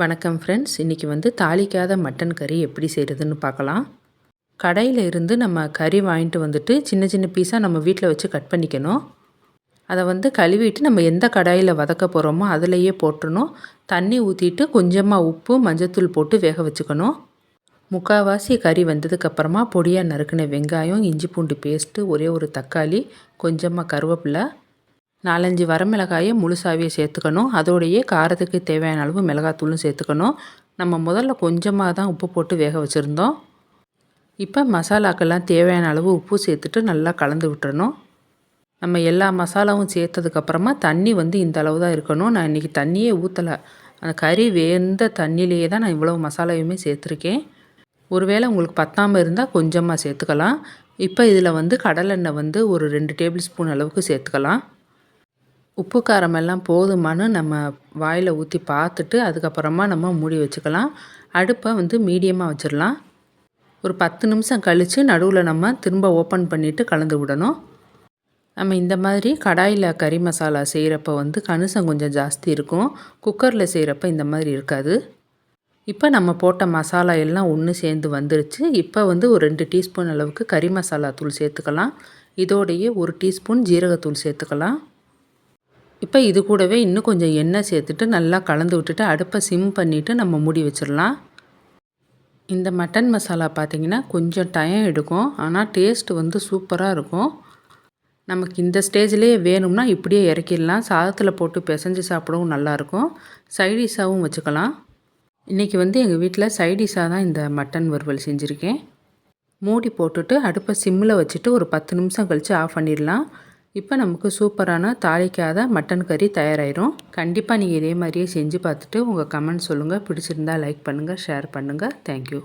வணக்கம் ஃப்ரெண்ட்ஸ் இன்றைக்கி வந்து தாளிக்காத மட்டன் கறி எப்படி செய்கிறதுன்னு பார்க்கலாம். கடையில் இருந்து நம்ம கறி வாங்கிட்டு வந்துட்டு சின்ன சின்ன பீஸாக நம்ம வீட்டில் வச்சு கட் பண்ணிக்கணும். அதை வந்து கழுவிட்டு நம்ம எந்த கடாயில் வதக்க போகிறோமோ அதிலையே போட்டுறணும். தண்ணி ஊற்றிட்டு கொஞ்சமாக உப்பு மஞ்சத்தூள் போட்டு வேக வச்சுக்கணும். முக்கால்வாசி கறி வந்ததுக்கப்புறமா பொடியாக நறுக்கின வெங்காயம் இஞ்சி பூண்டு பேஸ்ட்டு ஒரே ஒரு தக்காளி கொஞ்சமாக கருவேப்பிலை நாலஞ்சு வரமிளகாயை முழுசாவே சேர்த்துக்கணும். அதோடையே காரத்துக்கு தேவையான அளவு மிளகாத்தூளும் சேர்த்துக்கணும். நம்ம முதல்ல கொஞ்சமாக தான் உப்பு போட்டு வேக வச்சுருந்தோம். இப்போ மசாலாக்கெல்லாம் தேவையான அளவு உப்பு சேர்த்துட்டு நல்லா கலந்து விட்டுறணும். நம்ம எல்லா மசாலாவும் சேர்த்ததுக்கப்புறமா தண்ணி வந்து இந்த அளவு தான் இருக்கணும். நான் இன்றைக்கி தண்ணியே ஊற்றலை அந்த கறி வேந்த தண்ணியிலேயே தான் நான் இவ்வளோ மசாலாவுமே சேர்த்துருக்கேன். ஒருவேளை உங்களுக்கு பத்தாமல் இருந்தால் கொஞ்சமாக சேர்த்துக்கலாம். இப்போ இதில் வந்து கடலெண்ணெய் வந்து ஒரு ரெண்டு டேபிள் ஸ்பூன் அளவுக்கு சேர்த்துக்கலாம். உப்பு காரம் எல்லாம் போதுமானு நம்ம வாயில் ஊற்றி பார்த்துட்டு அதுக்கப்புறமா நம்ம மூடி வச்சுக்கலாம். அடுப்பை வந்து மீடியமாக வச்சிடலாம். ஒரு பத்து நிமிஷம் கழித்து நடுவில் நம்ம திரும்ப ஓப்பன் பண்ணிவிட்டு கலந்து விடணும். நம்ம இந்த மாதிரி கடாயில் கறி மசாலா செய்கிறப்ப வந்து கணிசம் கொஞ்சம் ஜாஸ்தி இருக்கும். குக்கரில் செய்கிறப்ப இந்த மாதிரி இருக்காது. இப்போ நம்ம போட்ட மசாலா எல்லாம் ஒன்று சேர்ந்து வந்துருச்சு. இப்போ வந்து ஒரு ரெண்டு டீஸ்பூன் அளவுக்கு கறி மசாலா தூள் சேர்த்துக்கலாம். இதோடையே ஒரு டீஸ்பூன் ஜீரகத்தூள் சேர்த்துக்கலாம். இப்போ இது கூடவே இன்னும் கொஞ்சம் எண்ணெய் சேர்த்துட்டு நல்லா கலந்து விட்டுட்டு அடுப்பை சிம் பண்ணிவிட்டு நம்ம மூடி வச்சிடலாம். இந்த மட்டன் மசாலா பார்த்திங்கன்னா கொஞ்சம் டைம் எடுக்கும். ஆனால் டேஸ்ட்டு வந்து சூப்பராக இருக்கும். நமக்கு இந்த ஸ்டேஜ்லேயே வேணும்னா இப்படியே இறக்கிடலாம். சாதத்தில் போட்டு பிசைஞ்சு சாப்பிடவும் நல்லாயிருக்கும் சைடிஷாகவும் வச்சுக்கலாம். இன்றைக்கி வந்து எங்கள் வீட்டில் சைடிஷாக தான் இந்த மட்டன் வறுவல் செஞ்சுருக்கேன். மூடி போட்டுட்டு அடுப்பை சிம்மில் வச்சுட்டு ஒரு பத்து நிமிஷம் கழித்து ஆஃப் பண்ணிடலாம். இப்போ நமக்கு சூப்பரான தாளிக்காத மட்டன் கறி தயாராகிடும் கண்டிப்பாக நீங்கள் இதே மாதிரியே செஞ்சு பார்த்துட்டு உங்கள் கமெண்ட் சொல்லுங்கள் பிடிச்சிருந்தா லைக் பண்ணுங்கள் ஷேர் பண்ணுங்கள் தேங்க்யூ